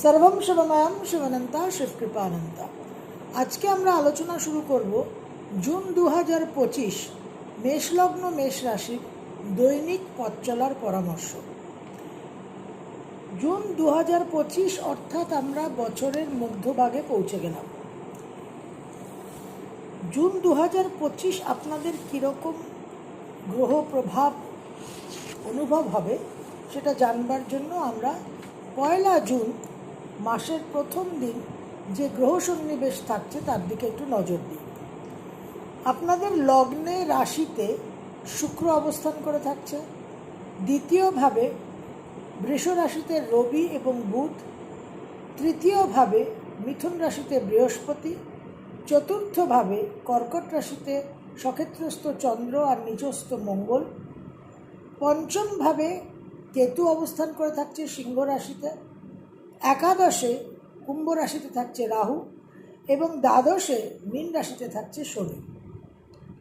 সর্বম শিবময়ম শিবনন্তা শিবকৃপানন্তা। আজকে আমরা আলোচনা শুরু করব জুন দু হাজার পঁচিশ মেষলগ্ন মেষ রাশির দৈনিক পথ চলার পরামর্শ। জুন দু হাজার পঁচিশ অর্থাৎ আমরা বছরের মধ্যভাগে পৌঁছে গেলাম। জুন দু হাজার পঁচিশ আপনাদের কীরকম গ্রহ প্রভাব অনুভব হবে সেটা জানবার জন্য আমরা পয়লা জুন মাসের প্রথম দিন যে গ্রহ সন্নিবেশ থাকছে, তার দিকে একটু নজর দিন। আপনাদের লগ্নে রাশিতে শুক্র অবস্থান করে থাকছে। দ্বিতীয়ভাবে বৃষ রাশিতে রবি এবং বুধ। তৃতীয়ভাবে মিথুন রাশিতে বৃহস্পতি। চতুর্থভাবে কর্কট রাশিতে সক্ষেত্রস্থ চন্দ্র আর নিচস্থ মঙ্গল। পঞ্চমভাবে কেতু অবস্থান করে থাকছে সিংহ রাশিতে। একাদশে কুম্ভ রাশিতে থাকছে রাহু এবং দ্বাদশে মীন রাশিতে থাকছে শনি।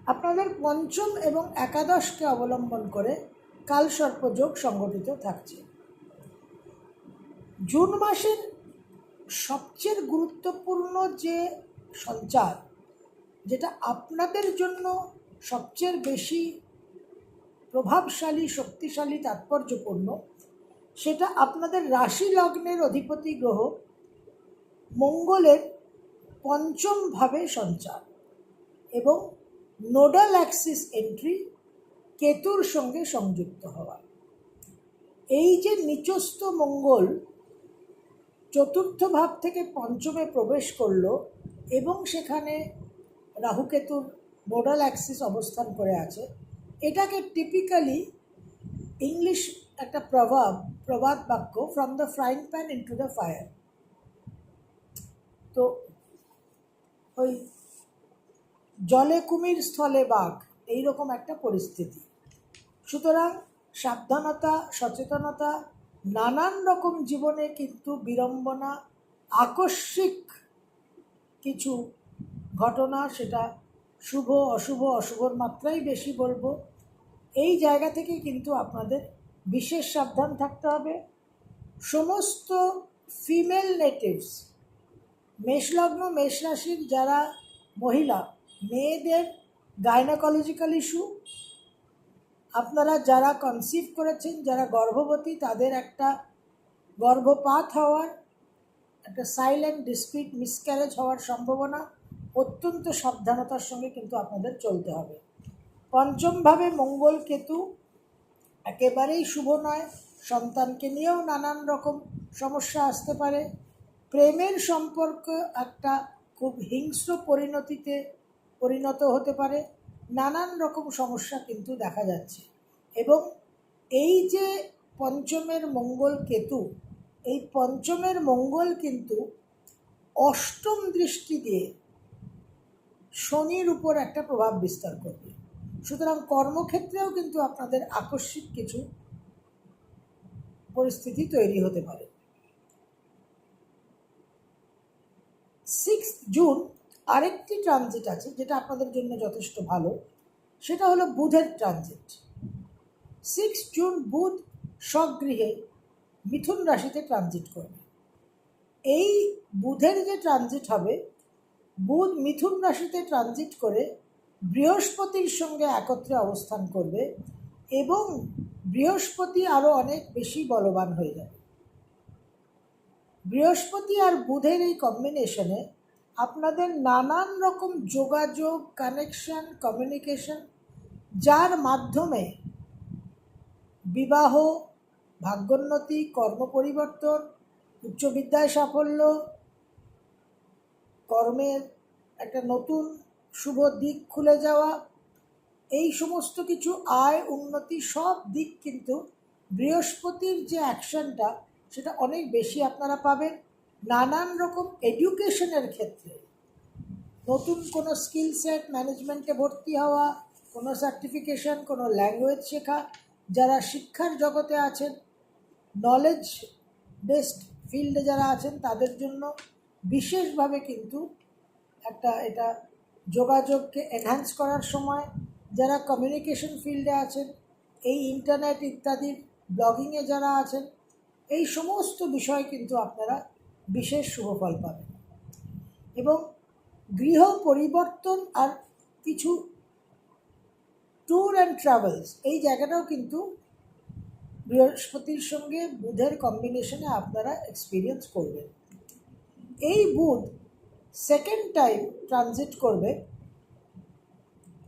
আপনাদের পঞ্চম এবং একাদশকে অবলম্বন করে কালসর্পযোগ সংগঠিত থাকছে। জুন মাসের সবচেয়ে গুরুত্বপূর্ণ যে সঞ্চার, যেটা আপনাদের জন্য সবচেয়ে বেশি প্রভাবশালী, শক্তিশালী, তাৎপর্যপূর্ণ সেটা আপনাদের রাশি লগ্নের অধিপতি গ্রহ মঙ্গলের পঞ্চমভাবে সঞ্চার এবং নোডাল অ্যাক্সিস এন্ট্রি কেতুর সঙ্গে সংযুক্ত হওয়া। এই যে নিচস্থ মঙ্গল চতুর্থ ভাব থেকে পঞ্চমে প্রবেশ করল এবং সেখানে রাহুকেতুর নোডাল অ্যাক্সিস অবস্থান করে আছে, এটাকে টিপিক্যালি ইংলিশ একটা প্রভাব, প্রবাদ বাক্য from the frying pan into the fire তো ওই জলে কুমির, স্থলে বাঘ, এইরকম একটা পরিস্থিতি। সুতরাং সাবধানতা, সচেতনতা, নানান রকম জীবনে কিন্তু বিড়ম্বনা, আকস্মিক কিছু ঘটনা, সেটা শুভ, অশুভ, অশুভর মাত্রাই বেশি বলব। এই জায়গা থেকে কিন্তু আপনাদের বিশেষ সাবধান থাকতে হবে। সমস্ত ফিমেল নেটিভস মেষলগ্ন মেষ রাশির যারা মহিলা, মেয়েদের গাইনোকলজিক্যাল ইস্যু আপনারা যারা কনসিভ করেছেন, যারা গর্ভবতী, তাদের একটা গর্ভপাত হওয়ার, একটা সাইলেন্ট ডিসপিট মিসক্যারেজ হওয়ার সম্ভাবনা অত্যন্ত সাবধানতার সঙ্গে কিন্তু আপনাদের চলতে হবে। পঞ্চমভাবে মঙ্গল কেতু, একেবারেই শুভ নয়। সন্তানকে নিয়েও নানান রকম সমস্যা আসতে পারে। প্রেমের সম্পর্ক একটা খুব হিংস্র পরিণতিতে পরিণত হতে পারে। নানান রকম সমস্যা কিন্তু দেখা যাচ্ছে। এবং এই যে পঞ্চমের মঙ্গল কেতু, এই পঞ্চমের মঙ্গল কিন্তু অষ্টম দৃষ্টি দিয়ে শনির উপর একটা প্রভাব বিস্তার করবে। সুতরাং কর্মক্ষেত্রেও কিন্তু আপনাদের আকস্মিক কিছু পরিস্থিতি তৈরি হতে পারে। সিক্স জুন আরেকটি ট্রানজিট আছে, যেটা আপনাদের জন্য যথেষ্ট ভালো। সেটা হলো বুধের ট্রানজিট। সিক্স জুন বুধ স্বগৃহে মিথুন রাশিতে ট্রানজিট করবে। এই বুধের যে ট্রানজিট হবে, বুধ মিথুন রাশিতে ট্রানজিট করে বৃহস্পতির সঙ্গে একত্রে অবস্থান করবে এবং বৃহস্পতি আরও অনেক বেশি বলবান হয়ে যাবে। বৃহস্পতি আর বুধের এই কম্বিনেশনে আপনাদের নানান রকম যোগাযোগ কানেকশন কমিউনিকেশন যার মাধ্যমে বিবাহ, ভাগ্যোন্নতি কর্ম পরিবর্তন উচ্চবিদ্যায় সাফল্য, কর্মের একটা নতুন শুভ দিক খুলে যাওয়া, এই সমস্ত কিছু আয়, উন্নতি সব দিক কিন্তু বৃহস্পতির যে অ্যাকশনটা, সেটা অনেক বেশি আপনারা পাবেন। নানান রকম এডুকেশনের ক্ষেত্রে। নতুন কোনো স্কিল সেট, ম্যানেজমেন্টে ভর্তি হওয়া, কোনো সার্টিফিকেশন, কোনো ল্যাঙ্গুয়েজ শেখা, যারা শিক্ষার জগতে আছেন নলেজ বেসড ফিল্ডে যারা আছেন, তাদের জন্য বিশেষভাবে কিন্তু একটা, এটা যোগাযোগকে এনহ্যান্স করার সময় যারা কমিউনিকেশন ফিল্ডে আছেন, এই ইন্টারনেট ইত্যাদির ব্লগিংয়ে যারা আছেন, এই সমস্ত বিষয় কিন্তু আপনারা বিশেষ শুভ ফল পাবেন। এবং গৃহ পরিবর্তন আর কিছু ট্যুর অ্যান্ড ট্রাভেলস এই জায়গাটাও কিন্তু বৃহস্পতির সঙ্গে বুধের কম্বিনেশনে আপনারা এক্সপিরিয়েন্স করবেন। এই বুধ সেকেন্ড টাইম ট্রানজিট করবে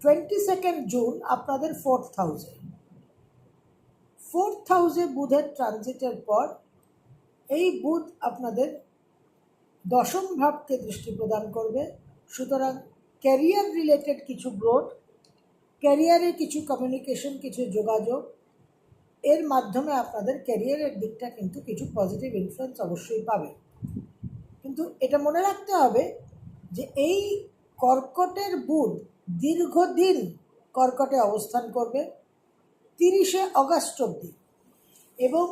টোয়েন্টি সেকেন্ড জুন আপনাদের ফোর্থ হাউসে ফোর্থ হাউসে বুধের ট্রানজিটের পর এই বুধ আপনাদের দশম ভাবকে দৃষ্টি প্রদান করবে। সুতরাং ক্যারিয়ার রিলেটেড কিছু গ্রোথ ক্যারিয়ারে কিছু কমিউনিকেশন কিছু যোগাযোগ, এর মাধ্যমে আপনাদের ক্যারিয়ারের দিকটা কিন্তু কিছু পজিটিভ ইনফ্লুয়েন্স অবশ্যই পাবে। কিন্তু এটা মনে রাখতে হবে যে এই কর্কটের বুধ দীর্ঘদিন কর্কটে অবস্থান করবে তিরিশে অগস্ট অবধি। এবং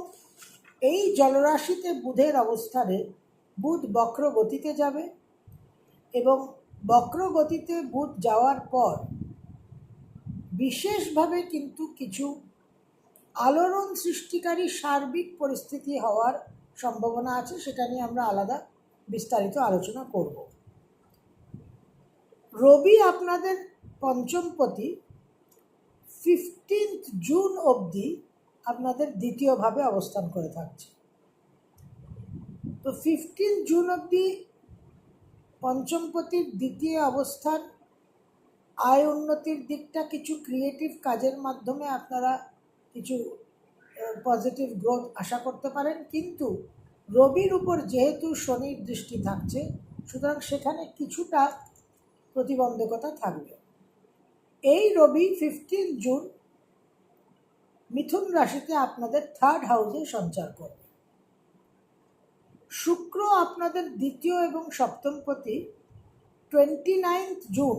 এই জলরাশিতে বুধের অবস্থানে বুধ বক্র গতিতে যাবে এবং বক্র গতিতে বুধ যাওয়ার পর বিশেষভাবে কিন্তু কিছু আলোড়ন সৃষ্টিকারী সার্বিক পরিস্থিতি হওয়ার সম্ভাবনা আছে, সেটা নিয়ে আমরা আলাদা বিস্তারিত আলোচনা করব। রবি আপনাদের পঞ্চমপতি ফিফটিন্থ জুন অবধি আপনাদের দ্বিতীয়ভাবে অবস্থান করে থাকছে। তো ফিফটিন জুন অবধি পঞ্চমপতির দ্বিতীয় অবস্থান, আয় উন্নতির দিকটা কিছু ক্রিয়েটিভ কাজের মাধ্যমে আপনারা কিছু পজিটিভ গ্রোথ আশা করতে পারেন। কিন্তু রবির উপর যেহেতু শনির দৃষ্টি থাকছে, সুতরাং সেখানে কিছুটা প্রতিবন্ধকতা থাকবে। এই রবি ফিফটিন জুন মিথুন রাশিতে আপনাদের থার্ড হাউসে সঞ্চার করবে। শুক্র আপনাদের দ্বিতীয় এবং সপ্তমপতি টোয়েন্টি নাইনথ জুন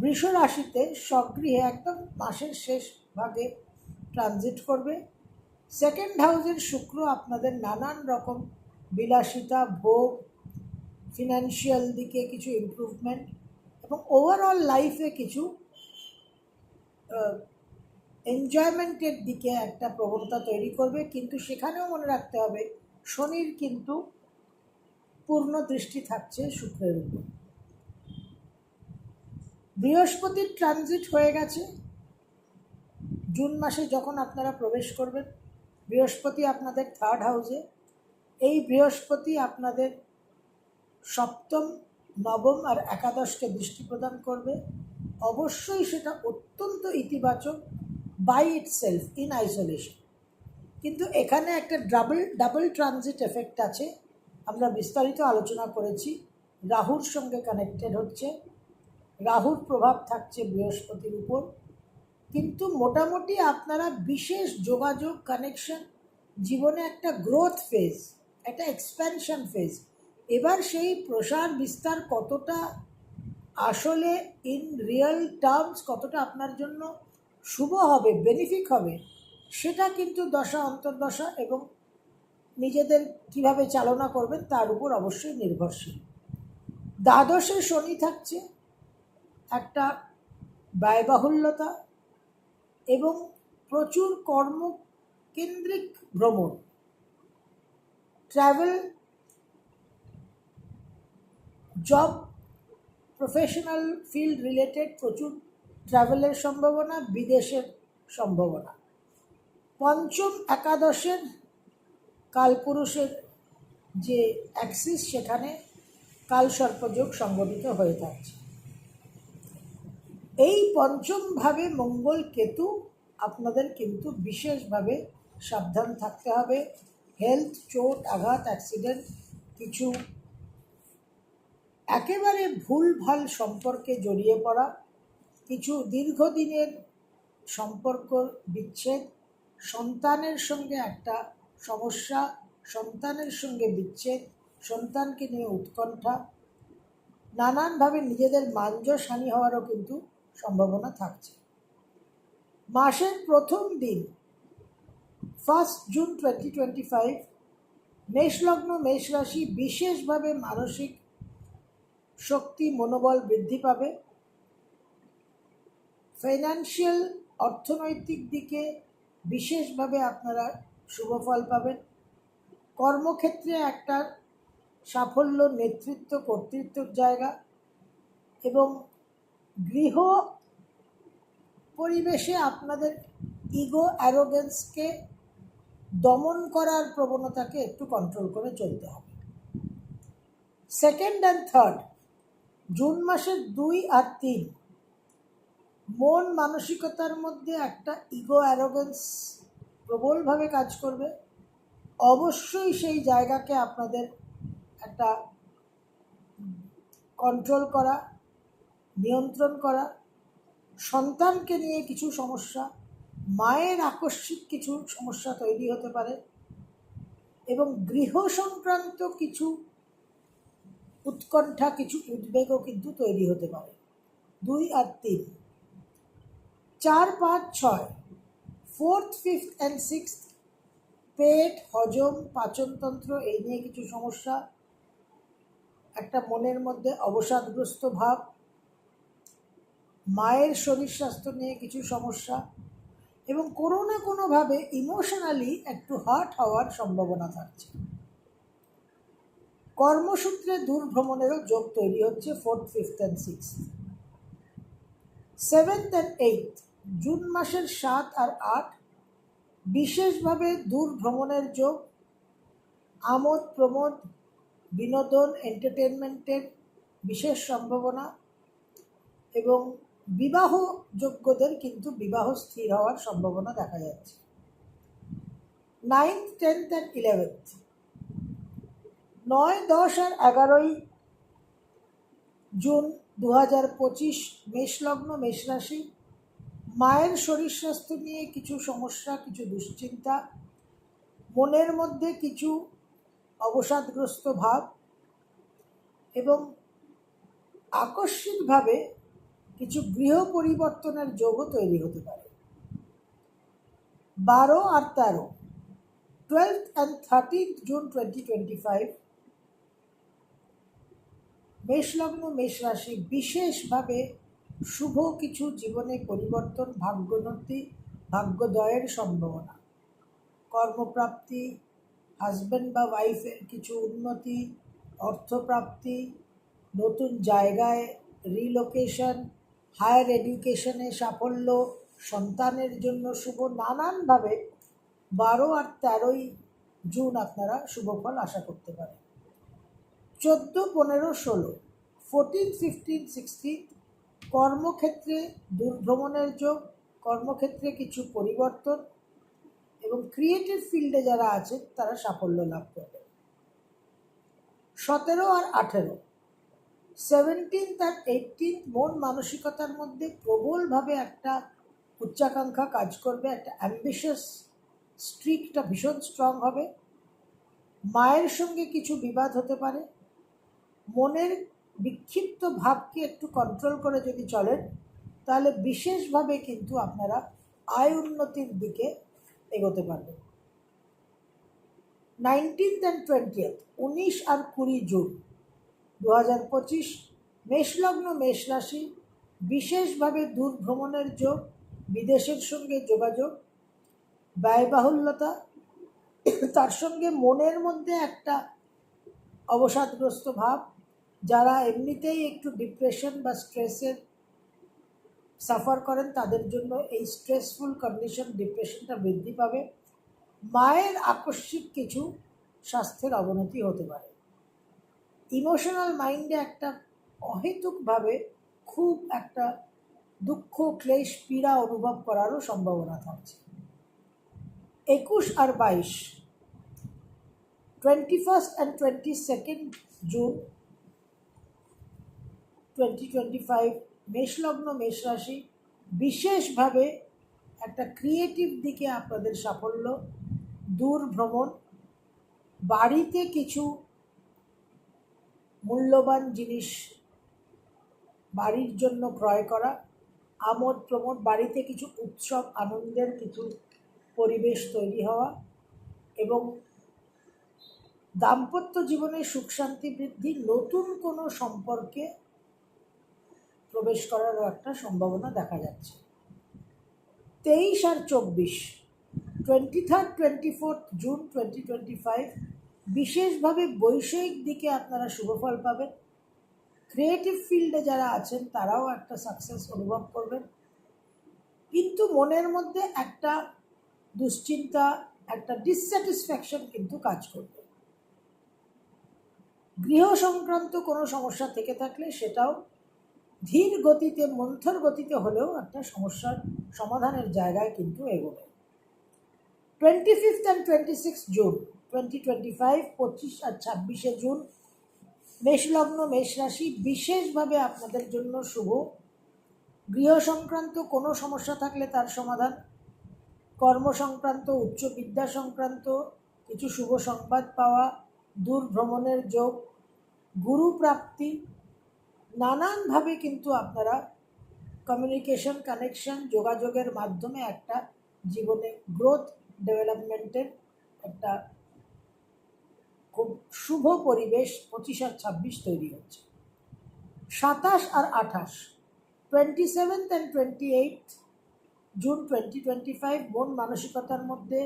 বৃষ রাশিতে স্বগৃহে একদম মাসের শেষ ভাগে ট্রানজিট করবে। সেকেন্ড হাউসের শুক্র আপনাদের নানান রকম বিলাসিতা, ভোগ ফিনান্সিয়াল দিকে কিছু ইমপ্রুভমেন্ট এবং ওভারঅল লাইফে কিছু এনজয়মেন্টের দিকে একটা প্রবণতা তৈরি করবে। কিন্তু সেখানেও মনে রাখতে হবে, শনির কিন্তু পূর্ণ দৃষ্টি থাকছে শুক্রের উপর। বৃহস্পতির ট্রানজিট হয়ে গেছে। জুন মাসে যখন আপনারা প্রবেশ করবেন বৃহস্পতি আপনাদের থার্ড হাউসে এই বৃহস্পতি আপনাদের সপ্তম, নবম আর একাদশকে দৃষ্টি প্রদান করবে। অবশ্যই সেটা অত্যন্ত ইতিবাচক by itself in isolation কিন্তু এখানে একটা ডাবল ডাবল ট্রানজিট এফেক্ট আছে। আমরা বিস্তারিত আলোচনা করেছি। রাহুর সঙ্গে কানেক্টেড হচ্ছে। রাহুর প্রভাব থাকছে বৃহস্পতির উপর। কিন্তু মোটামুটি আপনারা বিশেষ যোগাযোগ কানেকশন জীবনে একটা গ্রোথ ফেজ একটা এক্সপ্যানশন ফেজ এবার সেই প্রসার বিস্তার কতটা আসলে ইন রিয়েল টার্মস কতটা আপনার জন্য শুভ হবে বেনিফিক হবে, সেটা কিন্তু দশা, অন্তর্দশা এবং নিজেদের কীভাবে চালনা করবেন তার উপর অবশ্যই নির্ভরশীল। দ্বাদশে শনি থাকছে, একটা ব্যয়বাহুল্যতা এবং প্রচুর কর্মকেন্দ্রিক ভ্রমণ। Travel job professional field related প্রচুর ট্রাভেলের সম্ভাবনা, বিদেশের সম্ভাবনা। পঞ্চম একাদশের কালপুরুষের যে অ্যাক্সিস সেখানে কালসর্পযোগ সংগঠিত হয়ে থাকছে। এই পঞ্চমভাবে মঙ্গল কেতু আপনাদের কিন্তু বিশেষভাবে সাবধান থাকতে হবে। হেলথ, চোট, আঘাত, অ্যাক্সিডেন্ট, কিছু একেবারে ভুল ভালো সম্পর্কে জড়িয়ে পড়া, কিছু দীর্ঘদিনের সম্পর্ক বিচ্ছেদ, সন্তানের সঙ্গে একটা সমস্যা, সন্তানের সঙ্গে বিচ্ছেদ, সন্তানকে নিয়ে উৎকণ্ঠা, নানানভাবে নিজেদের মাঞ্জস হানি হওয়ারও কিন্তু সম্ভাবনা থাকছে। মাসের প্রথম দিন first June twenty twenty five মেষলগ্ন মেষ রাশি বিশেষভাবে মানসিক শক্তি, মনোবল বৃদ্ধি পাবে। ফাইন্যান্সিয়াল অর্থনৈতিক দিকে বিশেষভাবে আপনারা শুভ ফল পাবেন। কর্মক্ষেত্রে একটা সাফল্য নেতৃত্ব, কর্তৃত্বের জায়গা এবং গৃহ পরিবেশে আপনাদের ইগো অ্যারোগেন্সকে দমন করার প্রবণতাকে একটু কন্ট্রোল করে চলতে হবে। সেকেন্ড অ্যান্ড থার্ড জুন মাসের দুই আর তিন, মন মানসিকতার মধ্যে একটা ইগো অ্যারোগেন্স প্রবলভাবে কাজ করবে। অবশ্যই সেই জায়গাকে আপনাদের একটা কন্ট্রোল করা, নিয়ন্ত্রণ করা সন্তানকে নিয়ে কিছু সমস্যা, মায়ের আকস্মিক কিছু সমস্যা তৈরি হতে পারে এবং গৃহ সংক্রান্ত কিছু উৎকণ্ঠা, কিছু উদ্বেগও কিন্তু তৈরি হতে পারে। দুই আর তিন। চার, পাঁচ, ছয়। ফোর্থ, ফিফথ অ্যান্ড সিক্স পেট, হজম, পাচনতন্ত্র এই নিয়ে কিছু সমস্যা, একটা মনের মধ্যে অবসাদগ্রস্ত ভাব মায়ের শরীর স্বাস্থ্য নিয়ে কিছু সমস্যা এবং কোনো না কোনোভাবে ইমোশনালি একটু হার্ট হওয়ার সম্ভাবনা থাকছে। কর্মসূত্রে দূর ভ্রমণেরও যোগ তৈরি হচ্ছে fourth fifth and six seventh and eight June মাসের সাত আর আট বিশেষভাবে দূর ভ্রমণের যোগ। আমোদ, প্রমোদ, বিনোদন এন্টারটেনমেন্টের বিশেষ সম্ভাবনা এবং বিবাহ যোগ্যদের কিন্তু বিবাহ স্থির হওয়ার সম্ভাবনা দেখা যাচ্ছে। নাইন্থ টেন্থ অ্যান্ড ইলেভেন্থ নয়, দশ আর এগারোই জুন দু হাজার পঁচিশ মেষলগ্ন মেষরাশি। মায়ের শরীর স্বাস্থ্য নিয়ে কিছু সমস্যা, কিছু দুশ্চিন্তা। মনের মধ্যে কিছু অবসাদগ্রস্ত ভাব। এবং আকস্মিকভাবে কিছু গৃহ পরিবর্তনের যোগও তৈরি হতে পারে। বারো আর তেরো twelfth and thirteen June twenty twenty five মেষলগ্ন মেষ রাশি বিশেষভাবে শুভ কিছু জীবনে পরিবর্তন, ভাগ্যোন্নতি, ভাগ্যদয়ের সম্ভাবনা। কর্মপ্রাপ্তি হাজব্যান্ড বা ওয়াইফের কিছু উন্নতি, অর্থপ্রাপ্তি, নতুন জায়গায় রিলোকেশন হায়ার এডুকেশনে সাফল্য, সন্তানের জন্য শুভ নানানভাবে বারো আর তেরোই জুন আপনারা শুভফল আশা করতে পারেন। চোদ্দ, পনেরো, ষোলো ফোরটিন ফিফটিন সিক্সটিন কর্মক্ষেত্রে দূরভ্রমণের যোগ, কর্মক্ষেত্রে কিছু পরিবর্তন এবং ক্রিয়েটিভ ফিল্ডে যারা আছেন তারা সাফল্য লাভ করবে সতেরো আর আঠেরো সেভেন্টিন্থ আর এইটিন্থ মন মানসিকতার মধ্যে প্রবলভাবে একটা উচ্চাকাঙ্ক্ষা কাজ করবে, একটা অ্যাম্বিশাস স্ট্রিকটা ভীষণ স্ট্রং হবে। মায়ের সঙ্গে কিছু বিবাদ হতে পারে। মনের বিক্ষিপ্ত ভাবকে একটু কন্ট্রোল করে যদি চলেন, তাহলে বিশেষভাবে কিন্তু আপনারা আয় উন্নতির দিকে এগোতে পারবেন। নাইনটিন্থ অ্যান্ড টোয়েন্টিয়েথ উনিশ আর কুড়ি জুন। দু হাজার পঁচিশ মেষলগ্ন মেষ রাশি বিশেষভাবে দূর ভ্রমণের যোগ, বিদেশের সঙ্গে যোগাযোগ, ব্যয়বাহুল্যতা, তার সঙ্গে মনের মধ্যে একটা অবসাদগ্রস্ত ভাব, যারা এমনিতেই একটু ডিপ্রেশন বা স্ট্রেসের সাফার করেন, তাদের জন্য এই স্ট্রেসফুল কন্ডিশন ডিপ্রেশনটা বৃদ্ধি পাবে। মায়ের আকস্মিক কিছু স্বাস্থ্যের অবনতি হতে পারে। ইমোশনাল মাইন্ডে একটা অহেতুকভাবে খুব একটা দুঃখ, ক্লেশ, পীড়া অনুভব করারও সম্ভাবনা থাকছে। একুশ আর বাইশ twenty first and twenty second June twenty twenty five মেষলগ্ন মেষ রাশি বিশেষভাবে একটা ক্রিয়েটিভ দিকে আপনাদের সাফল্য, দূর ভ্রমণ, বাড়িতে কিছু মূল্যবান জিনিস বাড়ির জন্য ক্রয় করা, আমোদ প্রমোদ, বাড়িতে কিছু উৎসব, আনন্দের কিছু পরিবেশ তৈরি হওয়া এবং দাম্পত্য জীবনে সুখ শান্তি বৃদ্ধি, নতুন কোনো সম্পর্কে প্রবেশ করারও একটা সম্ভাবনা দেখা যাচ্ছে। তেইশ আর চব্বিশ twenty third twenty fourth June twenty twenty five বিশেষভাবে বৈষয়িক দিকে আপনারা শুভফল পাবেন। ক্রিয়েটিভ ফিল্ডে যারা আছেন, তারাও একটা সাকসেস অনুভব করবেন। কিন্তু মনের মধ্যে একটা দুশ্চিন্তা, একটা ডিসস্যাটিসফ্যাকশন কিন্তু কাজ করবে। গৃহ সংক্রান্ত কোনো সমস্যা থেকে থাকলে সেটাও ধীর গতিতে, মন্থর গতিতে হলেও একটা সমস্যার সমাধানের জায়গায় কিন্তু এগোবে। Twenty fifth and twenty six June twenty twenty five পঁচিশ আর ছাব্বিশে জুন। মেষলগ্ন মেষ রাশি বিশেষভাবে আপনাদের জন্য শুভ। গৃহ সংক্রান্ত কোনো সমস্যা থাকলে তার সমাধান। কর্ম সংক্রান্ত উচ্চ বিদ্যা সংক্রান্ত কিছু শুভ সংবাদ পাওয়া দূর ভ্রমণের যোগ গুরু প্রাপ্তি নানানভাবে কিন্তু আপনারা কমিউনিকেশন কানেকশন যোগাযোগের মাধ্যমে একটা জীবনে গ্রোথ ডেভেলপমেন্টের একটা খুব শুভ পরিবেশ পঁচিশ আর ছাব্বিশ তৈরি হচ্ছে। সাতাশ আর আঠাশ twenty seventh and twenty eight June twenty twenty five মন মানসিকতার মধ্যে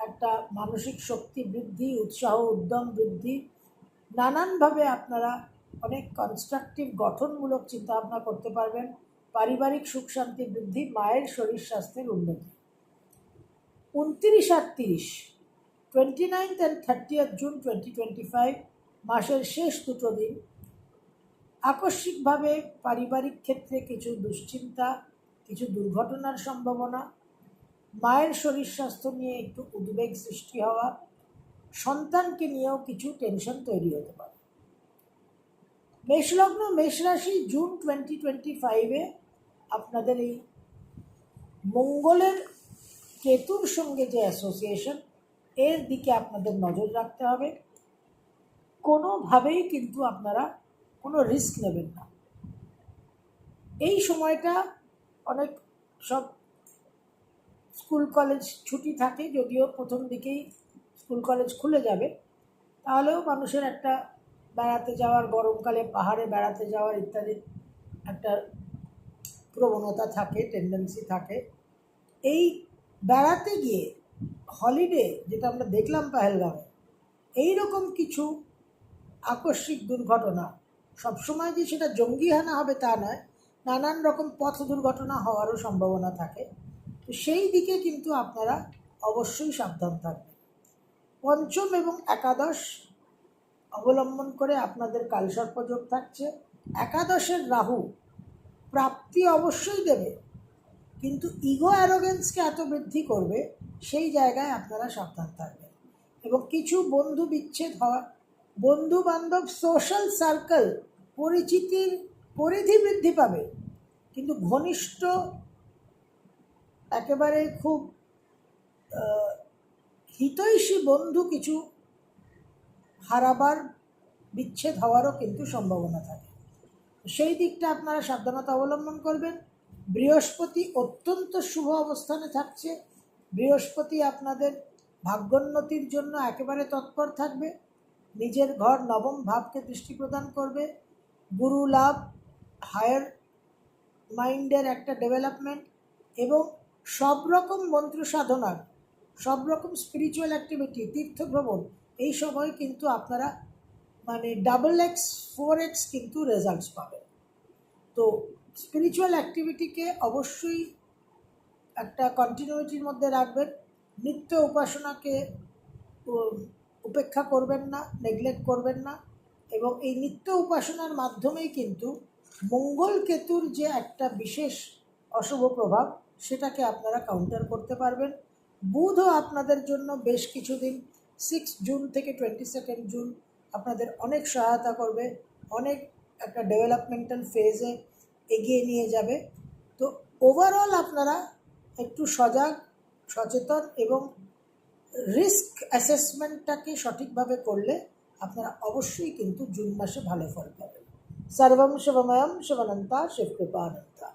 একটা মানসিক শক্তি বৃদ্ধি, উৎসাহ, উদ্যম বৃদ্ধি, নানানভাবে আপনারা অনেক কনস্ট্রাকটিভ গঠনমূলক চিন্তাভাবনা করতে পারবেন, পারিবারিক সুখ শান্তি বৃদ্ধি, মায়ের শরীর স্বাস্থ্যের উন্নতি। উনত্রিশ আর তিরিশ twenty ninth and thirtieth June twenty twenty five মাসের শেষ দুটো দিন, আকস্মিকভাবে পারিবারিক ক্ষেত্রে কিছু দুশ্চিন্তা, কিছু দুর্ঘটনার সম্ভাবনা, মায়ের শরীর স্বাস্থ্য নিয়ে একটু উদ্বেগ সৃষ্টি হওয়া, সন্তানকে নিয়েও কিছু টেনশন তৈরি হতে পারে। মেষলগ্ন মেষ রাশি জুন টোয়েন্টি টোয়েন্টি ফাইভে আপনাদের এই মঙ্গলের কেতুর সঙ্গে যে অ্যাসোসিয়েশন এর দিকে আপনাদের নজর রাখতে হবে। কোনোভাবেই কিন্তু আপনারা কোনো রিস্ক নেবেন না। এই সময়টা অনেক সব স্কুল কলেজ ছুটি থাকে, যদিও প্রথম দিকেই স্কুল কলেজ খুলে যাবে। তাহলেও মানুষের একটা বেড়াতে যাওয়ার, গরমকালে পাহাড়ে বেড়াতে যাওয়ার ইত্যাদি একটা প্রবণতা থাকে টেন্ডেন্সি থাকে। এই বেড়াতে গিয়ে হলিডে যেটা আমরা দেখলাম পাহেলগামে এই রকম কিছু আকস্মিক দুর্ঘটনা, সবসময় যে সেটা জঙ্গিহানা হবে তা নয়, নানান রকম পথ দুর্ঘটনা হওয়ারও সম্ভাবনা থাকে। তো সেই দিকে কিন্তু আপনারা অবশ্যই সাবধান থাকবেন। পঞ্চম এবং একাদশ অবলম্বন করে আপনাদের কালসর্পযোগ থাকছে। একাদশের রাহু প্রাপ্তি অবশ্যই দেবে। কিন্তু ইগো অ্যারোগেন্সকে এত বৃদ্ধি করবে, সেই জায়গায় আপনারা সাবধান থাকবেন। এবং কিছু বন্ধু বিচ্ছেদ হওয়া, বন্ধু বান্ধব সোশ্যাল সার্কেল পরিচিতির পরিধি বৃদ্ধি পাবে। কিন্তু ঘনিষ্ঠ, একেবারে খুব হিতৈষী বন্ধু কিছু হারাবার, বিচ্ছেদ হওয়ারও কিন্তু সম্ভাবনা থাকে। সেই দিকটা আপনারা সাবধানতা অবলম্বন করবেন। বৃহস্পতি অত্যন্ত শুভ অবস্থানে থাকছে। বৃহস্পতি আপনাদের ভাগ্যোন্নতির জন্য একেবারে তৎপর থাকবে। নিজের ঘর নবম ভাবকে দৃষ্টি প্রদান করবে। গুরু লাভ, হায়ার মাইন্ডের একটা ডেভেলপমেন্ট এবং সব রকম মন্ত্র সাধনার, সব রকম স্পিরিচুয়াল অ্যাক্টিভিটি তীর্থ ভ্রমণ এই সময় কিন্তু আপনারা মানে ডাবল এক্স ফোর এক্স কিন্তু রেজাল্টস পাবেন। তো স্পিরিচুয়াল অ্যাক্টিভিটিকে অবশ্যই একটা কন্টিনিউটির মধ্যে রাখবেন। নিত্য উপাসনাকে উপেক্ষা করবেন না নেগলেক্ট করবেন না। এবং এই নিত্য উপাসনার মাধ্যমেই কিন্তু মঙ্গল কেতুর যে একটা বিশেষ অশুভ প্রভাব, সেটাকে আপনারা কাউন্টার করতে পারবেন। বুধও আপনাদের জন্য বেশ কিছুদিন সিক্স জুন থেকে টোয়েন্টি সেকেন্ড জুন আপনাদের অনেক সহায়তা করবে। অনেক একটা ডেভেলপমেন্টাল ফেজে এগিয়ে নিয়ে যাবে। তো ওভারঅল আপনারা একটু সজাগ, সচেতন এবং রিস্ক অ্যাসেসমেন্টটাকে সঠিকভাবে করলে আপনারা অবশ্যই কিন্তু জুন মাসে ভালো ফল পাবেন। সর্বম শিবময়ম শিবানন্তা শিবকৃপানন্তা।